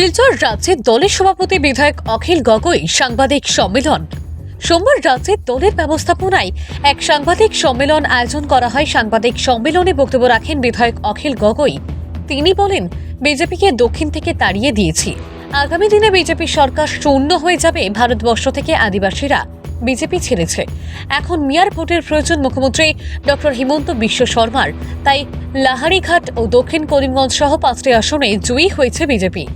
শিলচর রাজ্যের দলের সভাপতি বিধায়ক অখিল গগৈ সাংবাদিক সম্মেলন। সোমবার রাজ্যের দলের ব্যবস্থাপনায় এক সাংবাদিক সম্মেলন আয়োজন করা হয়। সাংবাদিক সম্মেলনে বক্তব্য রাখেন বিধায়ক অখিল গগৈ। তিনি বলেন, বিজেপিকে দক্ষিণ থেকে তাড়িয়ে দিয়েছি। আগামী দিনে বিজেপি সরকার শূন্য হয়ে যাবে ভারতবর্ষ থেকে আদিবাসীরা। বিজেপি ছেড়েছে। এখন মিয়ার ভোটের প্রয়োজন মুখ্যমন্ত্রী ডক্টর হিমন্ত বিশ্ব শর্মার। তাই লাহারিঘাট ও দক্ষিণ করিমগঞ্জ সহ পাঁচটি আসনে জয়ী হয়েছে বিজেপি।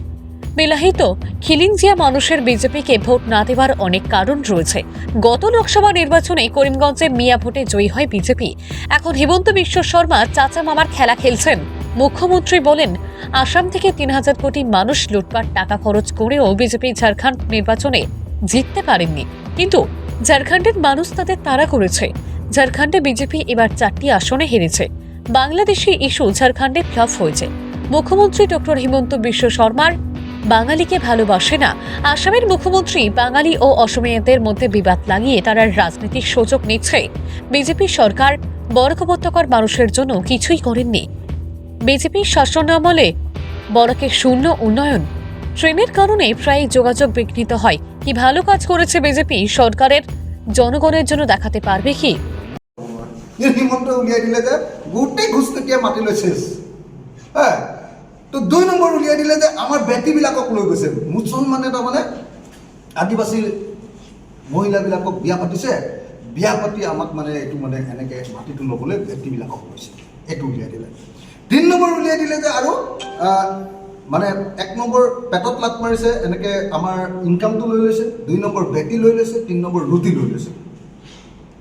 বিলাহিত, খিলিঞ্জিয়া মানুষের বিজেপিকে ভোট না দেওয়ার অনেক কারণ রয়েছে। গত লোকসভা নির্বাচনে করিমগঞ্জে মিয়া ভোটে জয়ী হয় বিজেপি। এখন হিমন্ত বিশ্ব শর্মা চাচা মামার খেলা খেলছেন। মুখ্যমন্ত্রী বলেন, আসাম থেকে তিন হাজার কোটি মানুষ লুটপাট, টাকা খরচ করেও বিজেপি ঝাড়খণ্ড নির্বাচনে জিততে পারেননি। কিন্তু ঝাড়খণ্ডের মানুষ তাদের তাড়া করেছে। ঝাড়খণ্ডে বিজেপি এবার চারটি আসনে হেরেছে। বাংলাদেশি ইস্যু ঝাড়খণ্ডে ফ্লপ হয়েছে। মুখ্যমন্ত্রী ডক্টর হিমন্ত বিশ্ব শর্মার বাঙালিকে ভালোবাসে না। আসামের মুখ্যমন্ত্রী বাঙালি ও অসমীয়াদের মধ্যে বিবাদ লাগিয়ে তারা রাজনৈতিক সুযোগ নিচ্ছে। বিজেপি সরকার বরাক উপত্যকার মানুষের জন্য কিছুই করেননি। বিজেপির শাসন আমলে বরাকের শূন্য উন্নয়ন। ট্রেনের কারণে প্রায় যোগাযোগ বিঘ্নিত হয়। কি ভালো কাজ করেছে বিজেপি সরকারের জনগণের জন্য দেখাতে পারবে কি? হিমন্ত উলিয়াই দিলে যে গোটেই হ্যাঁ তো দুই নম্বৰ উলিয়াই দিলে যে আমাৰ বেটীবিলাকক লৈ গৈছে। মুছলমানে তাৰমানে আদিবাসী মহিলাবিলাকক বিয়া পাতিছে। বিয়া পাতি আমাক মানে এইটো মানে এনেকৈ মাটিটো ল'বলৈ বেটীবিলাকক লৈছে। এইটো উলিয়াই দিলে তিনি নম্বৰ উলিয়াই দিলে যে আৰু মানে এক নম্বৰ পেটত লাট মাৰিছে, এনেকৈ আমাৰ ইনকামটো লৈ লৈছে। দুই নম্বৰ বেটী লৈ লৈছে, তিনি নম্বৰ ৰুটি লৈ লৈছে।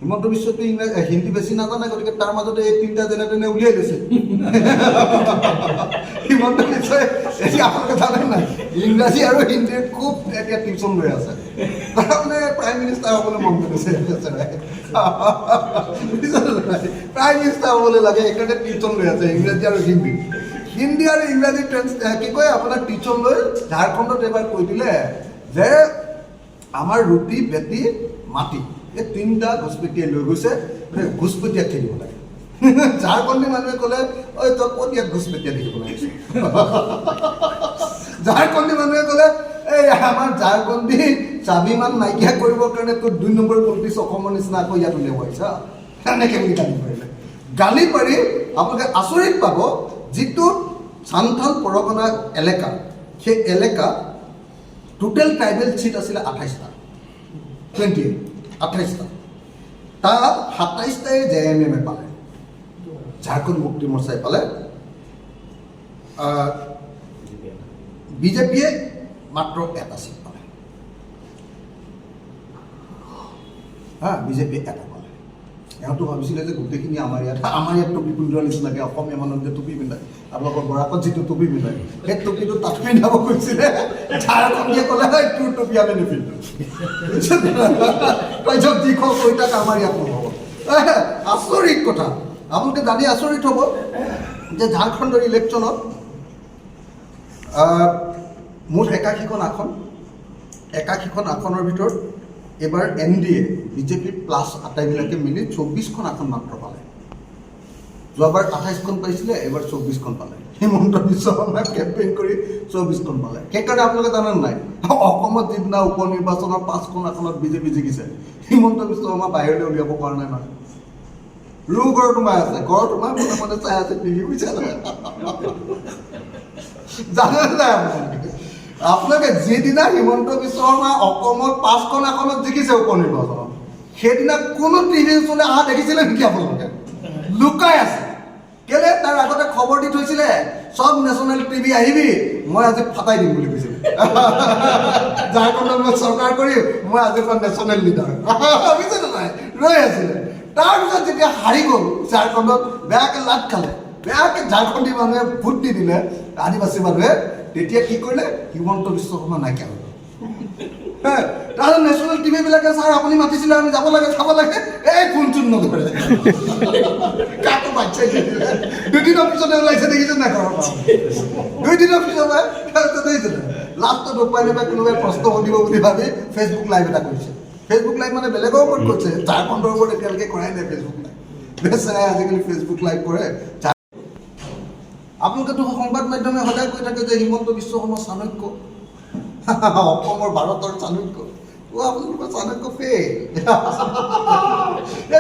হিমন্ত বিশ্বটো ইংৰাজী হিন্দী বেছি নাজানে গতিকে তাৰ মাজতে এই তিনিটা যেনে তেনে উলিয়াই লৈছে। হিমন্ত বিশ্বই এতিয়া আপোনালোকে জানে নাই? ইংৰাজী আৰু হিন্দীৰ খুব এতিয়া টিউচন লৈ আছে। তাৰমানে প্ৰাইম মিনিষ্টাৰ হ'বলৈ মন কৰিছে? প্ৰাইম মিনিষ্টাৰ হ'বলৈ লাগে সেইকাৰণে টিউচন লৈ আছে, ইংৰাজী আৰু হিন্দী। হিন্দী আৰু ইংৰাজী ট্ৰেন্স কি কয়, আপোনাৰ টিউচন লৈ ঝাৰখণ্ডত এবাৰ কৈ দিলে যে, আমাৰ ৰুটি, বেটি, মাটি। এই তিনিটা ঘোষপেটীয়ে লৈ গৈছে মানে ঘোষপেটীয়াক খেলিব লাগে। ঝাৰখণ্ডী মানুহে ক'লে ঐ তই ক'ত ইয়াত ঘোষপেটীয়া দেখিব লাগিছে? ঝাৰখণ্ডী মানুহে ক'লে, এই, আমাৰ ঝাৰখণ্ডী স্বাভিমান নাইকিয়া কৰিবৰ কাৰণে তোৰ দুই নম্বৰ পলিটিক্স অসমৰ নিচিনা আকৌ ইয়াত উলিয়াব আহিছা? এনেকৈ বুলি গালি পাৰিলে। গালি পাৰি আপোনালোকে আচৰিত পাব, যিটো চান্থাল পৰগনা এলেকা, সেই এলেকাত টোটেল ট্ৰাইবেল চিট আছিলে আঠাইছটা টুৱেণ্টি এইট আঠাইছটা তাত সাতাইছটাই জে এম এমে পালে। ঝাৰখণ্ড মুক্তি মৰ্চাই পালে। বিজেপিয়ে মাত্ৰ এটা চিট পালে। হা বিজেপি এটা এওঁতো ভাবিছিলে যে গোটেইখিনি আমাৰ ইয়াত আমাৰ ইয়াত টুপি পিন্ধোৱা নিচিনাকৈ অসমীয়া মানুহ যে টুপি পিন্ধায় আপোনালোকৰ বৰাকত যিটো টুপি পিন্ধায় সেই টুপিটো তাত পিন্ধাব খুজিছিলে ঝাৰখণ্ডীয়ে ক'লে, "এই, তোৰ টুপি আমি নিপিন্ধো। তাৰপিছত দীঘল কৈ তাক আমাৰ ইয়াত নহ'ব। আচৰিত কথা। আপোনালোকে জানি আচৰিত হ'ব যে ঝাৰখণ্ডৰ ইলেকশ্যনত মুঠ একাশীখন আসন, একাশীখন আসনৰ ভিতৰত এইবাৰ N D A BJP plus আটাইবিলাকে মিলি চৌব্বিছখন আসন মাত্ৰ পালে। যোৱাবাৰ আঠাইছখন পাইছিলে এইবাৰ চৌব্বিছখন পালে। হিমন্ত বিশ্ব শৰ্মাই কেম্পেইন কৰি চৌব্বিছখন পালে। সেইকাৰণে আপোনালোকে জানে নাই? অসমত যিদিনা উপ নিৰ্বাচনৰ পাঁচখন আসনত বিজেপি জিকিছে হিমন্ত বিশ্ব শৰ্মা বাহিৰলৈ উলিয়াব পৰা নাই নহয় ৰু ঘৰত সোমাই আছে ঘৰত সোমাই মনে মনে চাই আছে টিভি বুজিছে জানে নাই আপোনালোকে আপোনালোকে যিদিনা হিমন্ত বিশ্ব শৰ্মা অসমত পাঁচখন আসনত জিকিছে উপ নিৰ্বাচনত সেইদিনা কোনো টিভি ওচৰলৈ অহা দেখিছিলে নেকি আপোনালোকে? লুকাই আছে। কেলে তাৰ আগতে খবৰ দি থৈছিলে, চব নেশ্যনেল টিভি আহিবি, মই আজি ফাটাই দিম বুলি কৈছিলে। ঝাৰখণ্ডত মই চৰকাৰ কৰিম মই আজি নেশ্যনেল লিডাৰ বুজিছেনে নাই? ৰৈ আছিলে। তাৰপিছত যেতিয়া হাৰি গ'ল, ঝাৰখণ্ডত বেয়াকে লাট খালে। বেয়াকে ঝাৰখণ্ডী মানুহে ভোট দি দিলে, আদিবাসী মানুহে তেতিয়া কি কৰিলে? হিমন্ত বিশ্ব শৰ্মা নাইকিয়া হৈ গ'ল তাৰপিছত নেশ্যনেল টিভি বিলাকে ছাৰ আপুনি মাতিছিলে, আমি যাব লাগে, চাব লাগে। এই ফোন চোন নধৰে? কাকো দিছিলে দুদিনৰ পিছতে ওলাইছে, দেখিছে নাই ঘৰৰ পৰা? দুই দিনৰ পিছতে দেখিছিলে লাষ্টত উপায় নাপায় কোনোবাই প্ৰশ্ন সুধিব বুলি ভাবি ফেচবুক লাইভ এটা কৰিছে। ফেচবুক লাইভ মানে বেলেগৰ ওপৰত কৰিছে। ঝাৰখণ্ডৰ ওপৰত এতিয়ালৈকে কৰাই নাই ফেচবুক লাইভ বেচেৰাই আজিকালি ফেচবুক লাইভ কৰে। আপোনালোকেতো সংবাদ মাধ্যমে সদায় কৈ থাকে যে হিমন্ত বিশ্ব শৰ্মা চাণক্য। অসমৰ ভাৰতৰ চাণক্য। আপোনালোকৰ চাণক্য ফেইল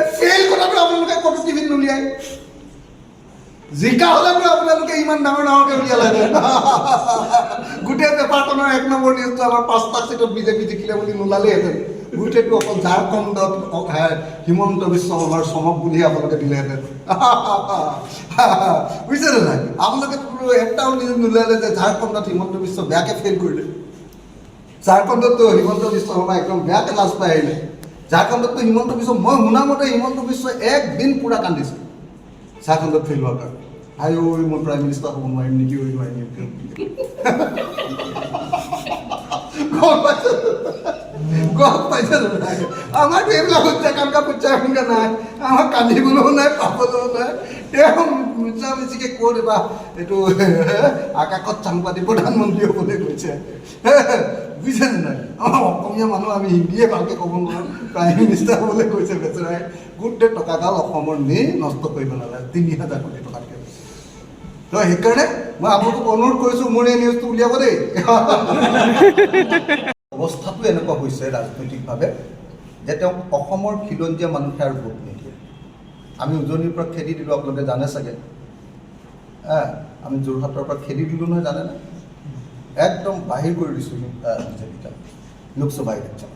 ফেইল কথাটো আপোনালোকে ক'তো টিভিত নুলিয়াই জিকা হ'লেতো আপোনালোকে ইমান ডাঙৰ ডাঙৰকৈ উলিয়ালে। গোটেই পেপাৰখনৰ এক নম্বৰ নিউজটো আমাৰ পাঁচটা চিটত বিজেপি জিকিলে বুলি নোলালেহেঁতেন গোটেইটো অকল ঝাৰখণ্ডত হিমন্ত বিশ্ব শৰ্মাৰ চমক বুলিহে আপোনালোকে দিলেহেঁতেন বুজিছেনে নাই? আপোনালোকে এটাও নিউজ নোলালে যে ঝাৰখণ্ডত হিমন্ত বিশ্ব বেয়াকৈ ফেইল কৰিলে। ঝাৰখণ্ডততো হিমন্ত বিশ্ব শৰ্মা একদম বেয়াকৈ লাজ পাই আহিলে। ঝাৰখণ্ডততো হিমন্ত বিশ্ব, মই শুনা মতে হিমন্ত বিশ্ব একদিন পূৰা কান্দিছে। ঝাৰখণ্ডত ফেইল হোৱাৰ কাৰণে। আই, ঐ, মই প্ৰাইম মিনিষ্টাৰ হ'ব নোৱাৰিম নেকি? ঐ, নোৱাৰিম গম পাইছে গম পাইছে নে নাই আমাৰতো এইবিলাক উচ্চাকাংক্ষা পুচ্চাকাংক্ষা নাই। আমাৰ কান্দিবলৈও নাই, পাবলৈও নাই। তেওঁ মিছা মিছিকৈ ক'ত এবাৰ এইটো আকাশত চাং পাতি প্ৰধানমন্ত্ৰী হ'বলৈ গৈছে বুজিছে নে নাই? আমাৰ অসমীয়া মানুহ আমি হিন্দীয়ে ভালকৈ ক'ব নোৱাৰোঁ। প্ৰাইম মিনিষ্টাৰ হ'বলৈ গৈছে বেচেৰাই। গোটেই টকাগাল অসমৰ নি নষ্ট কৰিব নালাগে। তিনি হাজাৰ কোটি টকাতকৈ। তো সেইকাৰণে মই আপোনালোকক অনুৰোধ কৰিছোঁ, মোৰ এই নিউজটো উলিয়াব দেই। অৱস্থাটো এনেকুৱা হৈছে ৰাজনৈতিকভাৱে যে তেওঁক অসমৰ খিলঞ্জীয়া মানুহে আৰু ভোট নিদিয়ে। আমি উজনিৰ পৰা খেদি দিলোঁ, আপোনালোকে জানে চাগে। আমি যোৰহাটৰ পৰা খেদি দিলোঁ নহয় জানেনে একদম বাহিৰ কৰি দিছোঁ বিজেপিক লোকসভা ইলেকশ্যন।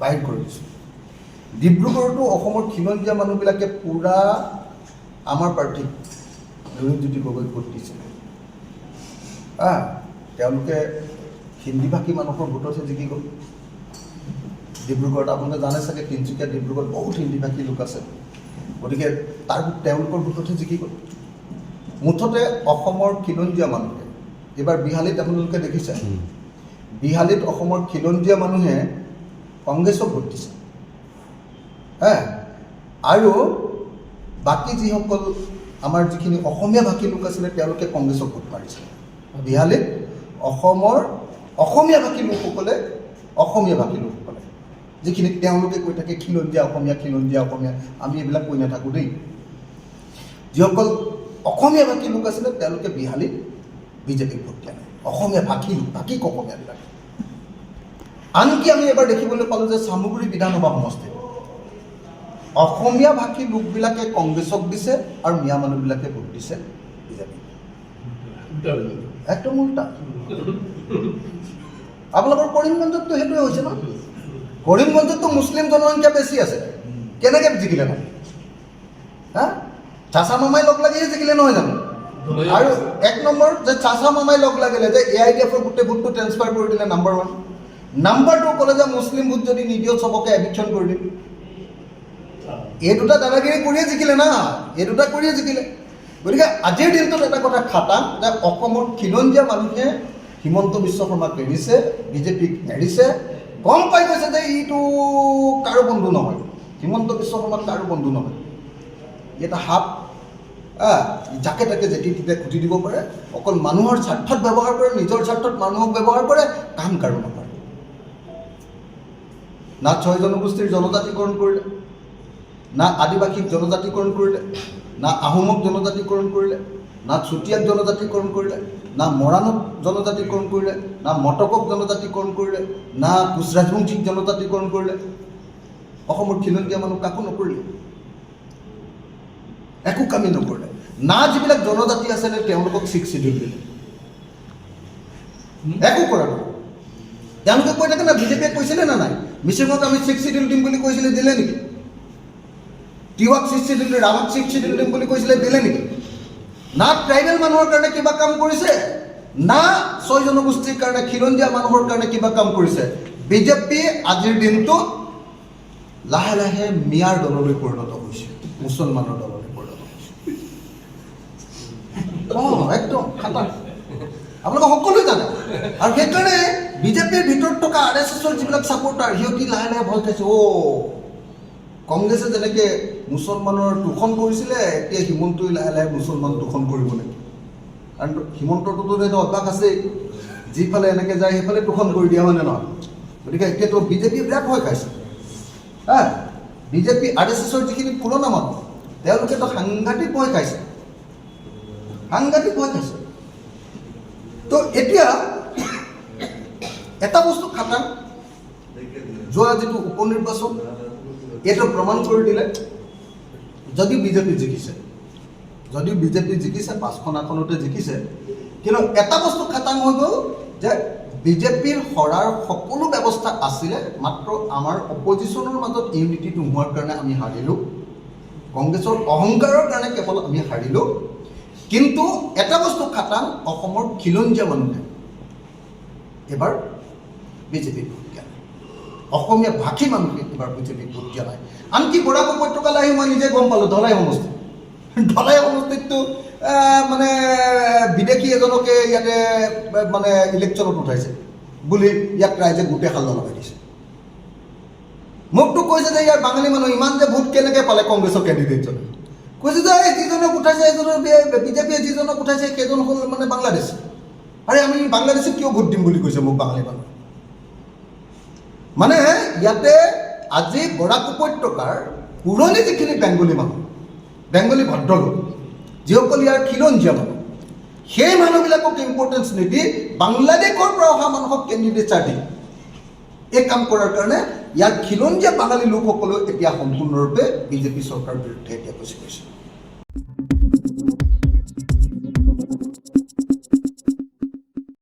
বাহিৰ কৰি দিছোঁ। ডিব্ৰুগড়তো অসমৰ খিলঞ্জীয়া মানুহবিলাকে পূৰা আমাৰ প্ৰাৰ্থীক ৰুণজ্যোতি গগৈক ভোট দিছে। হা তেওঁলোকে হিন্দীভাষী মানুহৰ ভোটতহে জিকি গ'ল ডিব্ৰুগড়ত। আপোনালোকে জানে চাগে তিনিচুকীয়া ডিব্ৰুগড়ত বহুত হিন্দীভাষী লোক আছে। গতিকে তাৰ তেওঁলোকৰ ভোটতহে জিকি গ'ল মুঠতে অসমৰ খিলঞ্জীয়া মানুহে এইবাৰ বিহালীত আপোনালোকে দেখিছে বিহালীত অসমৰ খিলঞ্জীয়া মানুহে কংগ্ৰেছক ভোট দিছে। হে? আৰু বাকী যিসকল আমাৰ যিখিনি অসমীয়া ভাষী লোক আছিলে তেওঁলোকে কংগ্ৰেছক ভোট মাৰিছে। বিহালীত অসমৰ অসমীয়া ভাষী লোকসকলে অসমীয়া ভাষী লোকসকলে যিখিনি তেওঁলোকে কৈ থাকে খিলঞ্জীয়া অসমীয়া খিলঞ্জীয়া অসমীয়া আমি এইবিলাক কৈ নাথাকোঁ দেই। যিসকল অসমীয়া ভাষী লোক আছিলে তেওঁলোকে বিহালীত বিজেপিক ভোট দিয়া নাই। অসমীয়া ভাষী লোক ভাষিক অসমীয়াবিলাক আনকি আমি এবাৰ দেখিবলৈ পালোঁ যে চামগুৰি বিধানসভা সমষ্টিত অসমীয়া ভাষী লোকবিলাকে কংগ্ৰেছক দিছে আৰু মিয়া মানুহবিলাকে ভোট দিছে বিজেপিক। একদম উল্টা। আপোনালোকৰ কৰিমগঞ্জততো সেইটোৱে হৈছে ন? কৰিমগঞ্জততো মুছলিম জনসংখ্যা বেছি আছে। কেনেকৈ জিকিলে নাই হা? চাচা মামাই লগ লাগিহে জিকিলে নহয় জানো? আৰু এক নম্বৰ যে চাচা মামাই লগ লাগিলে যে এ আই ডি এফৰ গোটেই ভোটটো ট্ৰেন্সফাৰ কৰি দিলে নাম্বাৰ ওৱান নাম্বাৰ টু ক'লে যে মুছলিম ভোট যদি নিদিওঁ চবকে এভিকশ্যন কৰি দিম। এই দুটা দাদাগিৰি কৰিয়ে জিকিলে না? এই দুটা কৰিয়ে জিকিলে। গতিকে আজিৰ দিনটোত এটা কথা খাটাং যে অসমৰ খিলঞ্জীয়া মানুহে হিমন্ত বিশ্ব শৰ্মাক এৰিছে বিজেপিক এৰিছে গম পাই গৈছে যে এইটো কাৰো বন্ধু নহয়। হিমন্ত বিশ্ব শৰ্মা কাৰো বন্ধু নহয়। ই এটা সাপ যাকে তাকে যেতি তেতিয়া খুটি দিব পাৰে। অকল মানুহৰ স্বাৰ্থত ব্যৱহাৰ কৰে, নিজৰ স্বাৰ্থত মানুহক ব্যৱহাৰ কৰে, কাম কাৰো নকৰে না ছয় জনগোষ্ঠীৰ জনজাতিকৰণ কৰিলে, না আদিবাসীক জনজাতিকৰণ কৰিলে, না আহোমক জনজাতিকৰণ কৰিলে, না চুতীয়াক জনজাতিকৰণ কৰিলে। না মৰাণক জনজাতিকৰণ কৰিলে না মটকক জনজাতিকৰণ কৰিলে না কোচ ৰাজবংশীক জনজাতিকৰণ কৰিলে। অসমৰ খিলঞ্জীয়া মানুহ কাকো নকৰিলে। একো কামেই নকৰিলে। না যিবিলাক জনজাতি আছিলে তেওঁলোকক ছিক্স চিডিউল দিলে। একো কৰা নাই। তেওঁলোকে কৈ থাকে না বিজেপিয়ে কৈছিলে নে নাই? মিচিঙক আমি ছিক্স চিডিউল দিম বুলি কৈছিলে দিলে নেকি? তিৱাক ছিক্স চিডিউল ৰাভাক ছিক্স চিডিউল দিম বুলি কৈছিলে দিলে নেকি? না ট্ৰাইবেল মানুহৰ কাৰণে কিবা কাম কৰিছে, না ছয় জনগোষ্ঠীৰ কাৰণে খিলঞ্জীয়া মানুহৰ কাৰণে কিবা কাম কৰিছে। বিজেপি আজিৰ দিনটোত লাহে লাহে মিয়াৰ দললৈ পৰিণত হৈছে, মুছলমানৰ দললৈ পৰিণত হৈছে। অঁ, একদম খাটাং। আপোনালোকে সকলোৱে জানে। আৰু সেইকাৰণে বিজেপিৰ ভিতৰত থকা আৰ এছ এছৰ যিবিলাক ছাপৰ্টাৰ সিহঁতি লাহে লাহে ভয় খাইছে, অ' কংগ্ৰেছে যেনেকৈ মুছলমানৰ তোষণ কৰিছিলে, এতিয়া হিমন্তই লাহে লাহে মুছলমান তোষণ কৰিব নেকি? কাৰণ হিমন্তটোতো এটা অভ্যাস আছেই, যিফালে এনেকৈ যায়, সেইফালে তোষণ কৰি দিয়া হয়নে নহয়? গতিকে এতিয়াতো বিজেপিয়ে বিৰাট ভয় খাইছে। হা? বিজেপি আৰ এছ এছৰ যিখিনি পুৰণা মানুহ তেওঁলোকেতো সাংঘাতিক ভয় খাইছে। সাংঘাতিক ভয় খাইছে। তো এতিয়া এটা বস্তু খাটাং, যোৱা যিটো উপ নিৰ্বাচন এইটো প্ৰমাণ কৰি দিলে। যদিও বিজেপি জিকিছে যদিও বিজেপি জিকিছে পাঁচখন আসনতে জিকিছে, কিন্তু এটা বস্তু খাটাং হৈ গ'ল যে বিজেপিৰ সৰাৰ সকলো ব্যৱস্থা আছিলে, মাত্ৰ আমাৰ অপজিশ্যনৰ মাজত ইউনিটিটো নোহোৱাৰ কাৰণে আমি হাৰিলোঁ, কংগ্ৰেছৰ অহংকাৰৰ কাৰণে কেৱল আমি হাৰিলোঁ, কিন্তু এটা বস্তু খাটাং, অসমৰ খিলঞ্জীয়া মানুহে দিয়া নাই অসমীয়া ভাষী মানুহে এইবাৰ বিজেপিক ভোট দিয়া নাই আনকি বৰাক উপত্যকালৈ আহি মই নিজে গম পালোঁ, ধলাই সমষ্টি ধলাই সমষ্টিততো মানে বিদেশি এজনকে ইয়াতে মানে ইলেকশ্যনত উঠাইছে। বুলি ইয়াক ৰাইজে গোটেই হাল্লা লগাই দিছে। মোকতো কৈছে যে ইয়াৰ বাঙালী মানুহ ইমান যে ভোট কেনেকৈ পালে কংগ্ৰেছৰ কেণ্ডিডেটজনে কৈছে যে যিজনক উঠাইছে এজনৰ বিজেপিয়ে যিজনক উঠাইছে, সেইজন হ'ল মানে বাংলাদেশ। আৰে, আমি বাংলাদেশত কিয় ভোট দিম বুলি কৈছে মোক বাঙালী মানুহে? মানে ইয়াতে আজি বৰাক উপত্যকাৰ পুৰণি যিখিনি বেংগলী মানুহ, বেংগলী ভদ্ৰলোক যিসকল ইয়াৰ খিলঞ্জীয়া মানুহ, সেই মানুহবিলাকক ইম্পৰ্টেঞ্চ নিদি বাংলাদেশৰ পৰা অহা মানুহক কেণ্ডিডেটছাৰ দি এই কাম কৰাৰ কাৰণে ইয়াৰ খিলঞ্জীয়া বাঙালী লোকসকলেও এতিয়া সম্পূৰ্ণৰূপে বিজেপি চৰকাৰৰ বিৰুদ্ধে এতিয়া গুচি গৈছে